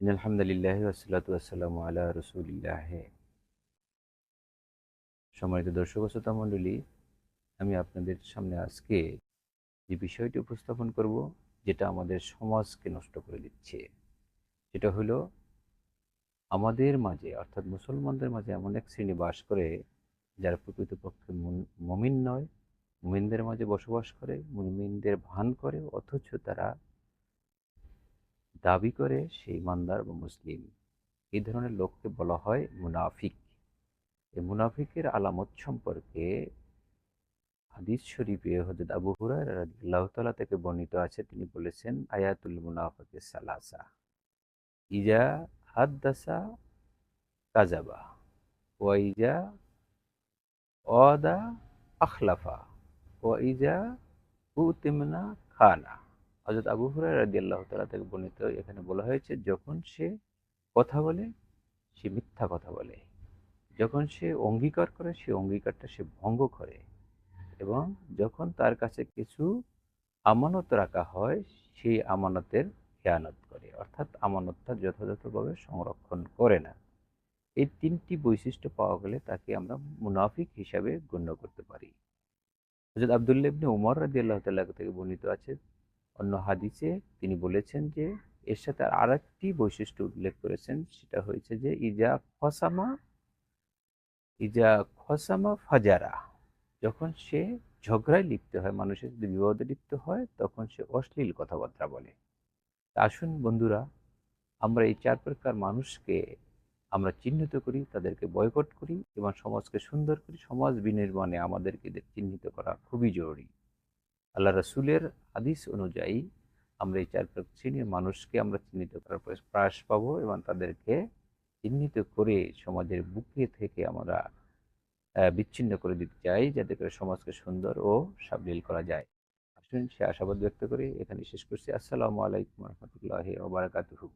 আলহামদুলিল্লাহ ওয়াসালাতু ওয়াসালামু আলা রসুলিল্লাহ সম্মানিত দর্শক শ্রোতা মণ্ডলী, আমি আপনাদের সামনে আজকে যে বিষয়টি উপস্থাপন করব, যেটা আমাদের সমাজকে নষ্ট করে দিচ্ছে, সেটা হলো আমাদের মাঝে, অর্থাৎ মুসলমানদের মাঝে এমন এক শ্রেণি বাস করে, যারা প্রকৃতপক্ষে মমিন নয়, মুমিনদের মাঝে বসবাস করে, মুমিনদের ভান করে, অথচ তারা দাবি করে সেই ইমানদার বা মুসলিম। এই ধরনের লোককে বলা হয় মুনাফিক। এই মুনাফিকের আলামত সম্পর্কে হাদিস শরীফে হজরত আবু রাদিয়াল্লাহু থেকে বর্ণিত আছে। তিনি বলেছেন, আয়াতুল মুনাফাকে সালাসা। ইজা হাদ্দাসা কাজাবা ওয়া ইজা অদা আখলাফা। ওয়া ইজা উতিমনা খানা। হজরত আবু হুরায়রা রাদিয়াল্লাহু তাআলা থেকে বর্ণিত এখানে বলা হয়েছে, যখন সে কথা বলে, সে মিথ্যা কথা বলে। যখন সে অঙ্গীকার করে, সে অঙ্গীকারটা সে ভঙ্গ করে। এবং যখন তার কাছে কিছু আমানত রাখা হয় সেই আমানতের খেয়ানত করে। অর্থাৎ আমানতটা যথাযথভাবে সংরক্ষণ করে না। এই তিনটি বৈশিষ্ট্য পাওয়া গেলে তাকে আমরা মুনাফিক হিসাবে গণ্য করতে পারি। হজরত আবদুল্লাহ ইবনে উমর আল্লাহ তাআলা থেকে বর্ণিত আছে অন্য হাদিসে তিনি বলেছেন যে, এর সাথে আর একটি বৈশিষ্ট্য উল্লেখ করেছেন, সেটা হয়েছে যে, ইজা খসামা ইজা খসামা ফাজারা। যখন সে ঝগড়ায় লিপ্ত হয়, মানুষের যদি বিবাদে লিপ্ত হয়, তখন সে অশ্লীল কথাবার্তা বলে। আসুন বন্ধুরা, আমরা এই চার প্রকার মানুষকে আমরা চিহ্নিত করি, তাদেরকে বয়কট করি এবং সমাজকে সুন্দর করি। সমাজ বিনির্মাণে আমাদেরকে চিহ্নিত করা খুবই জরুরি। আল্লাহ রসুলের হাদিস অনুযায়ী আমরা এই চার শ্রেণির মানুষকে আমরা চিহ্নিত করার প্রয়াস পাবো এবং তাদেরকে চিহ্নিত করে সমাজের বুকে থেকে আমরা বিচ্ছিন্ন করে দিতে চাই যাতে করে সমাজকে সুন্দর ও সাবলীল করা যায়। আসুন সে আশাবাদ ব্যক্ত করে এখানে শেষ করছি। আসসালামু আলাইকুম রহমতুল্লাহ ওবরাকাতুহু